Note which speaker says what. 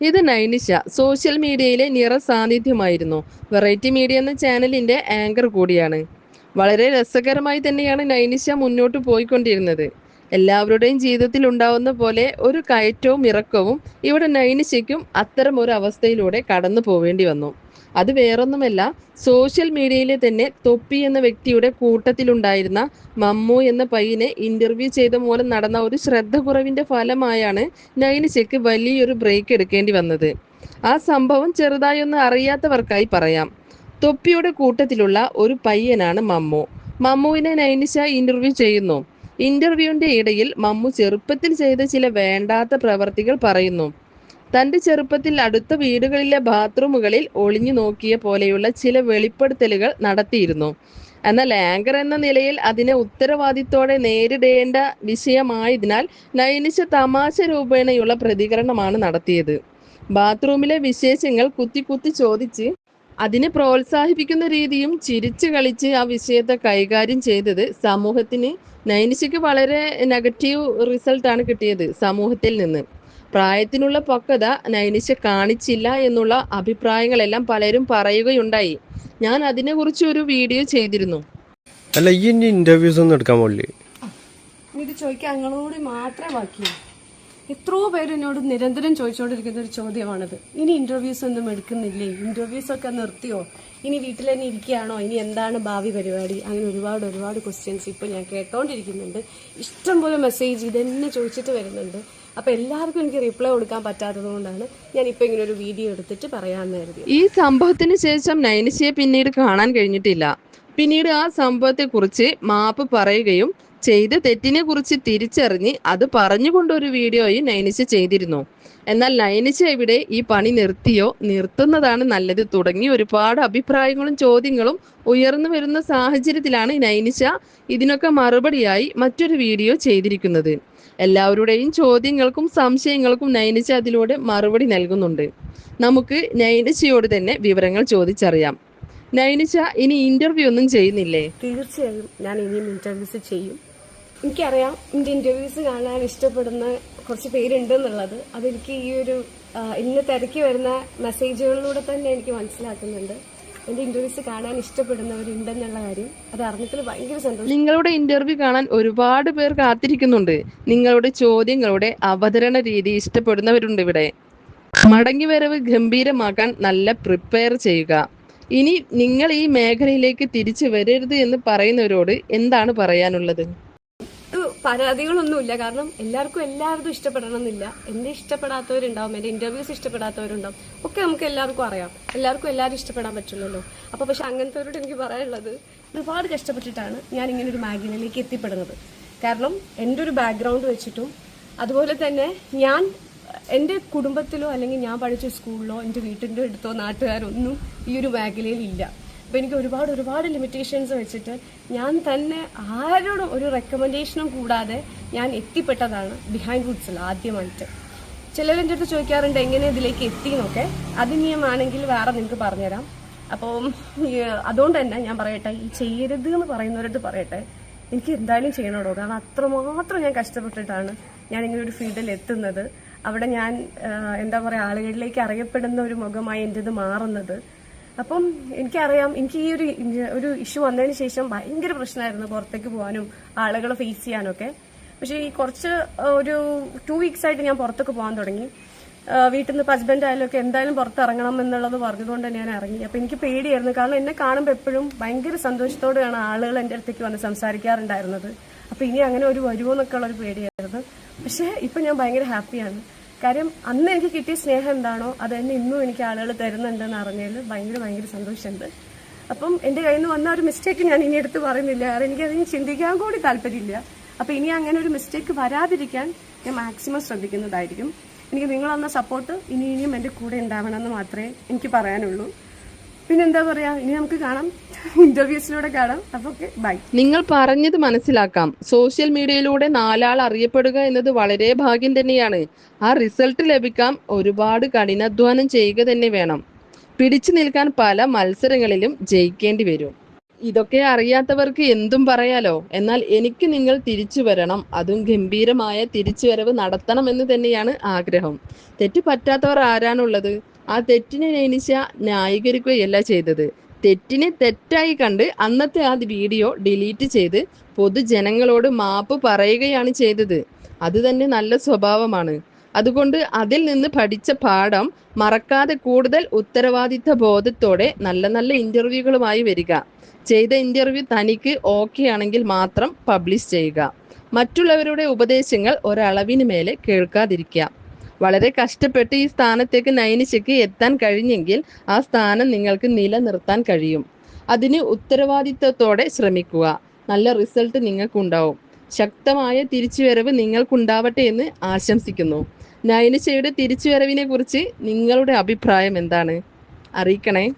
Speaker 1: ഇത് നൈനിഷ സോഷ്യൽ മീഡിയയിലെ നിറ സാന്നിധ്യമായിരുന്നു. വെറൈറ്റി മീഡിയ എന്ന ചാനലിന്റെ ആങ്കർ കൂടിയാണ്. വളരെ രസകരമായി തന്നെയാണ് നൈനിഷ മുന്നോട്ട് പോയിക്കൊണ്ടിരുന്നത്. എല്ലാവരുടെയും ജീവിതത്തിൽ ഉണ്ടാവുന്ന പോലെ ഒരു കയറ്റവും ഇറക്കവും ഇവിടെ നൈനിഷയ്ക്കും അത്തരം ഒരു അവസ്ഥയിലൂടെ കടന്നു പോവേണ്ടി വന്നു. അത് വേറൊന്നുമല്ല സോഷ്യൽ മീഡിയയിലെ തന്നെ തൊപ്പി എന്ന വ്യക്തിയുടെ കൂട്ടത്തിലുണ്ടായിരുന്ന മമ്മു എന്ന പയ്യനെ ഇന്റർവ്യൂ ചെയ്ത മൂലം നടന്ന ഒരു ശ്രദ്ധ കുറവിന്റെ ഫലമായാണ് നൈനിശയ്ക്ക് വലിയൊരു ബ്രേക്ക് എടുക്കേണ്ടി വന്നത്. ആ സംഭവം ചെറുതായി ഒന്നും അറിയാത്തവർക്കായി പറയാം. തൊപ്പിയുടെ കൂട്ടത്തിലുള്ള ഒരു പയ്യനാണ് മമ്മു. മമ്മുവിനെ നൈനിശ ഇന്റർവ്യൂ ചെയ്യുന്നു. ഇന്റർവ്യൂവിന്റെ ഇടയിൽ മമ്മു ചെറുപ്പത്തിൽ ചെയ്ത ചില വേണ്ടാത്ത പ്രവർത്തികൾ പറയുന്നു. തന്റെ ചെറുപ്പത്തിൽ അടുത്ത വീടുകളിലെ ബാത്റൂമുകളിൽ ഒളിഞ്ഞു നോക്കിയ പോലെയുള്ള ചില വെളിപ്പെടുത്തലുകൾ നടത്തിയിരുന്നു. എന്നാൽ ആങ്കർ എന്ന നിലയിൽ അതിനെ ഉത്തരവാദിത്തോടെ നേരിടേണ്ട വിഷയമായതിനാൽ നയനിച്ച തമാശ രൂപേണയുള്ള പ്രതികരണമാണ് നടത്തിയത്. ബാത്റൂമിലെ വിശേഷങ്ങൾ കുത്തി കുത്തി ചോദിച്ച് അതിനെ പ്രോത്സാഹിപ്പിക്കുന്ന രീതിയും ചിരിച്ചു കളിച്ച് ആ വിഷയത്തെ കൈകാര്യം ചെയ്തത് സമൂഹത്തിന് നൈനിശയ്ക്ക് വളരെ നെഗറ്റീവ് റിസൾട്ടാണ് കിട്ടിയത് സമൂഹത്തിൽ നിന്ന്. പ്രായത്തിനുള്ള പക്വത നൈനിശ കാണിച്ചില്ല എന്നുള്ള അഭിപ്രായങ്ങളെല്ലാം പലരും പറയുകയുണ്ടായി. ഞാൻ അതിനെക്കുറിച്ച് ഒരു വീഡിയോ ചെയ്തിരുന്നു.
Speaker 2: അല്ല ഈ ഇനി ഇന്റർവ്യൂസ് ഒന്നും എടുക്കാൻ പോകില്ലേ
Speaker 3: ഇത് ചോദിക്കാൻ ഞങ്ങളോട് മാത്രമേ ബാക്കിയുള്ളൂ എത്രയോ പേര് എന്നോട് നിരന്തരം ചോദിച്ചുകൊണ്ടിരിക്കുന്ന ഒരു ചോദ്യമാണിത്. ഇനി ഇന്റർവ്യൂസ് ഒന്നും എടുക്കുന്നില്ലേ? ഇന്റർവ്യൂസ് ഒക്കെ നിർത്തിയോ? ഇനി വീട്ടിൽ തന്നെ ഇരിക്കുകയാണോ? ഇനി എന്താണ് ഭാവി പരിപാടി? അങ്ങനെ ഒരുപാട് ഒരുപാട് ക്വസ്റ്റ്യൻസ് ഇപ്പോൾ ഞാൻ കേട്ടോണ്ടിരിക്കുന്നുണ്ട്. ഇഷ്ടംപോലെ മെസ്സേജ് ഇതെന്നെ ചോദിച്ചിട്ട് വരുന്നുണ്ട്. അപ്പോൾ എല്ലാവർക്കും എനിക്ക് റിപ്ലൈ കൊടുക്കാൻ പറ്റാത്തത് കൊണ്ടാണ് ഞാൻ ഇപ്പോൾ ഇങ്ങനെ ഒരു വീഡിയോ എടുത്തിട്ട് പറയാൻ കരുതി
Speaker 1: ഈ സംഭവത്തിന് ശേഷം നൈനിഷയെ പിന്നീട് കാണാൻ കഴിഞ്ഞിട്ടില്ല. പിന്നീട് ആ സംഭവത്തെ കുറിച്ച് മാപ്പ് പറയുകയും ചെയ്ത തെറ്റിനെ കുറിച്ച് തിരിച്ചറിഞ്ഞ് അത് പറഞ്ഞുകൊണ്ട് ഒരു വീഡിയോയും നൈനിശ ചെയ്തിരുന്നു. എന്നാൽ നൈനിശ ഇവിടെ ഈ പണി നിർത്തിയോ നിർത്തുന്നതാണ് നല്ലത്. തുടങ്ങി ഒരുപാട് അഭിപ്രായങ്ങളും ചോദ്യങ്ങളും ഉയർന്നു വരുന്ന സാഹചര്യത്തിലാണ് നൈനിശ ഇതിനൊക്കെ മറുപടിയായി മറ്റൊരു വീഡിയോ ചെയ്തിരിക്കുന്നത്. എല്ലാവരുടെയും ചോദ്യങ്ങൾക്കും സംശയങ്ങൾക്കും നൈനിഷ അതിലൂടെ മറുപടി നൽകുന്നുണ്ട്. നമുക്ക് നൈനിഷയോട് തന്നെ വിവരങ്ങൾ ചോദിച്ചറിയാം. നൈനിഷ ഇനി ഇന്റർവ്യൂ ഒന്നും ചെയ്യുന്നില്ലേ?
Speaker 3: തീർച്ചയായും ഞാൻ ഇനിയും ഇന്റർവ്യൂസ് ചെയ്യും. എനിക്കറിയാം എന്റെ ഇന്റർവ്യൂസ് കാണാൻ ഇഷ്ടപ്പെടുന്ന കുറച്ച് പേരുണ്ട് എന്നുള്ളത് അതെനിക്ക് ഈ ഒരു ഇന്ന് തിരക്കി വരുന്ന മെസ്സേജുകളിലൂടെ തന്നെ എനിക്ക് മനസ്സിലാക്കുന്നുണ്ട്. എന്റെ ഇന്റർവ്യൂസ് കാണാൻ ഇഷ്ടപ്പെടുന്നവരുണ്ടെന്നുള്ള കാര്യം അത് അറിഞ്ഞതിൽ ഭയങ്കര സന്തോഷം.
Speaker 1: നിങ്ങളുടെ ഇന്റർവ്യൂ കാണാൻ ഒരുപാട് പേർ കാത്തിരിക്കുന്നുണ്ട്. നിങ്ങളുടെ ചോദ്യങ്ങളുടെ അവതരണ രീതി ഇഷ്ടപ്പെടുന്നവരുണ്ട് ഇവിടെ. മടങ്ങിവരവ് ഗംഭീരമാക്കാൻ നല്ല പ്രിപ്പയർ ചെയ്യുക. ഇനി നിങ്ങൾ ഈ മേഖലയിലേക്ക് തിരിച്ചു വരരുത് എന്ന് പറയുന്നവരോട് എന്താണ് പറയാനുള്ളത്?
Speaker 3: പരാതികളൊന്നുമില്ല. കാരണം എല്ലാവർക്കും എല്ലാവർക്കും ഇഷ്ടപ്പെടണമെന്നില്ല. എന്നെ ഇഷ്ടപ്പെടാത്തവരുണ്ടാവും എന്റെ ഇന്റർവ്യൂസ് ഇഷ്ടപ്പെടാത്തവരുണ്ടാവും ഒക്കെ നമുക്ക് എല്ലാവർക്കും അറിയാം. എല്ലാവർക്കും എല്ലാവരും ഇഷ്ടപ്പെടാൻ പറ്റില്ലല്ലോ. അപ്പൊ പക്ഷെ അങ്ങനത്തെവരോട് എനിക്ക് പറയാനുള്ളത് ഒരുപാട് കഷ്ടപ്പെട്ടിട്ടാണ് ഞാൻ ഇങ്ങനെ ഒരു മാഗിനിലേക്ക് എത്തിപ്പെടുന്നത്. കാരണം എന്റെ ഒരു ബാക്ക്ഗ്രൗണ്ട് വെച്ചിട്ടും അതുപോലെ തന്നെ ഞാൻ എന്റെ കുടുംബത്തിലോ അല്ലെങ്കിൽ ഞാൻ പഠിച്ച സ്കൂളിലോ എന്റെ വീട്ടിന്റെ അടുത്തോ നാട്ടുകാരൊന്നും ഈ ഒരു മേഖലയിൽ ഇല്ല. അപ്പോൾ എനിക്ക് ഒരുപാട് ഒരുപാട് ലിമിറ്റേഷൻസ് വെച്ചിട്ട് ഞാൻ തന്നെ ആരോടും ഒരു റെക്കമെൻഡേഷനും കൂടാതെ ഞാൻ എത്തിപ്പെട്ടതാണ് ബിഹൈൻഡ് വുഡ്സിൽ ആദ്യമായിട്ട്. ചിലരെന്റെ എന്റെ അടുത്ത് ചോദിക്കാറുണ്ട് എങ്ങനെ ഇതിലേക്ക് എത്തി എന്നൊക്കെ അത് നിയമാണെങ്കിൽ വേറെ നിങ്ങൾക്ക് പറഞ്ഞുതരാം. അപ്പോൾ അതുകൊണ്ട് തന്നെ ഞാൻ പറയട്ടെ ഈ ചെയ്യരുത് എന്ന് പറയുന്നവരടുത്ത് പറയട്ടെ എനിക്ക് എന്തായാലും ചെയ്യണോടോ? കാരണം അത്രമാത്രം ഞാൻ കഷ്ടപ്പെട്ടിട്ടാണ് ഞാൻ ഇങ്ങനെ ഒരു ഫീൽഡിൽ എത്തുന്നത്. അവിടെ ഞാൻ എന്താ പറയുക ആളുകളിലേക്ക് അറിയപ്പെടുന്ന ഒരു മുഖമായി എന്റെത് മാറുന്നത്. അപ്പം എനിക്കറിയാം എനിക്ക് ഈ ഒരു ഒരു ഇഷ്യൂ വന്നതിന് ശേഷം ഭയങ്കര പ്രശ്നമായിരുന്നു പുറത്തേക്ക് പോകാനും ആളുകളെ ഫേസ് ചെയ്യാനൊക്കെ പക്ഷേ ഈ കുറച്ച് ഒരു ടു വീക്സ് ആയിട്ട് ഞാൻ പുറത്തൊക്കെ പോകാൻ തുടങ്ങി. വീട്ടിൽ നിന്ന് ഹസ്ബൻഡ് ആയാലും ഒക്കെ എന്തായാലും പുറത്തിറങ്ങണം എന്നുള്ളത് പറഞ്ഞതുകൊണ്ട് ഞാൻ ഇറങ്ങി. അപ്പം എനിക്ക് പേടിയായിരുന്നു. കാരണം എന്നെ കാണുമ്പോൾ എപ്പോഴും ഭയങ്കര സന്തോഷത്തോടെയാണ് ആളുകൾ എന്റെ അടുത്തേക്ക് വന്ന് സംസാരിക്കാറുണ്ടായിരുന്നത്. അപ്പം ഇനി അങ്ങനെ ഒരു വരുമോ എന്നൊക്കെ ഉള്ളൊരു പേടിയായിരുന്നു. പക്ഷേ ഇപ്പം ഞാൻ ഭയങ്കര ഹാപ്പിയാണ് കാര്യം അന്ന് എനിക്ക് കിട്ടിയ സ്നേഹം എന്താണോ അത് തന്നെ ഇന്നും എനിക്ക് ആളുകൾ തരുന്നുണ്ടെന്ന് അറിഞ്ഞതിൽ ഭയങ്കര ഭയങ്കര സന്തോഷമുണ്ട്. അപ്പം എന്റെ കയ്യിൽ നിന്ന് വന്ന ഒരു മിസ്റ്റേക്ക് ഞാൻ ഇനി എടുത്ത് പറയുന്നില്ല. കാരണം എനിക്ക് അതിന് ചിന്തിക്കാൻ കൂടി താല്പര്യമില്ല. അപ്പൊ ഇനി അങ്ങനെ ഒരു മിസ്റ്റേക്ക് വരാതിരിക്കാൻ ഞാൻ മാക്സിമം ശ്രദ്ധിക്കുന്നതായിരിക്കും. എനിക്ക് നിങ്ങൾ തന്ന സപ്പോർട്ട് ഇനി ഇനിയും എന്റെ കൂടെ ഉണ്ടാവണമെന്ന് മാത്രമേ എനിക്ക് പറയാനുള്ളൂ. പിന്നെന്താ പറയാ? ഇനി നമുക്ക് കാണാം. ഇന്റർവ്യൂസിലൂടെ കാണാം. അപ്പൊ ബൈ
Speaker 1: നിങ്ങൾ പറഞ്ഞത് മനസ്സിലാക്കാം. സോഷ്യൽ മീഡിയയിലൂടെ നാലാൾ അറിയപ്പെടുക എന്നത് വളരെ ഭാഗ്യം തന്നെയാണ്. ആ റിസൾട്ട് ലഭിക്കാൻ ഒരുപാട് കഠിനാധ്വാനം ചെയ്യുക തന്നെ വേണം. പിടിച്ചു നിൽക്കാൻ പല മത്സരങ്ങളിലും ജയിക്കേണ്ടി വരും. ഇതൊക്കെ അറിയാത്തവർക്ക് എന്തും പറയാലോ? എന്നാൽ എനിക്ക് നിങ്ങൾ തിരിച്ചു വരണം. അതും ഗംഭീരമായ തിരിച്ചുവരവ് നടത്തണമെന്ന് തന്നെയാണ് ആഗ്രഹം. തെറ്റ് പറ്റാത്തവർ ആരാണുള്ളത്? ആ തെറ്റിനെ നൈനിശ ന്യായീകരിക്കുകയല്ല ചെയ്തത്. തെറ്റിനെ തെറ്റായി കണ്ട് അന്നത്തെ ആ വീഡിയോ ഡിലീറ്റ് ചെയ്ത് പൊതുജനങ്ങളോട് മാപ്പ് പറയുകയാണ് ചെയ്തത്. അത് തന്നെ നല്ല സ്വഭാവമാണ്. അതുകൊണ്ട് അതിൽ നിന്ന് പഠിച്ച പാഠം മറക്കാതെ കൂടുതൽ ഉത്തരവാദിത്ത ബോധത്തോടെ നല്ല നല്ല ഇന്റർവ്യൂകളുമായി വരിക. ചെയ്ത ഇന്റർവ്യൂ തനിക്ക് ഓക്കെ ആണെങ്കിൽ മാത്രം പബ്ലിഷ് ചെയ്യുക. മറ്റുള്ളവരുടെ ഉപദേശങ്ങൾ ഒരളവിന് മേലെ കേൾക്കാതിരിക്കുക. വളരെ കഷ്ടപ്പെട്ട് ഈ സ്ഥാനത്തേക്ക് നയനിശയ്ക്ക് എത്താൻ കഴിഞ്ഞെങ്കിൽ ആ സ്ഥാനം നിങ്ങൾക്ക് നിലനിർത്താൻ കഴിയും. അതിന് ഉത്തരവാദിത്വത്തോടെ ശ്രമിക്കുക. നല്ല റിസൾട്ട് നിങ്ങൾക്കുണ്ടാവും. ശക്തമായ തിരിച്ചുവരവ് നിങ്ങൾക്കുണ്ടാവട്ടെ എന്ന് ആശംസിക്കുന്നു. നയനിശയുടെ തിരിച്ചുവരവിനെ കുറിച്ച് നിങ്ങളുടെ അഭിപ്രായം എന്താണ്? അറിയിക്കണേ.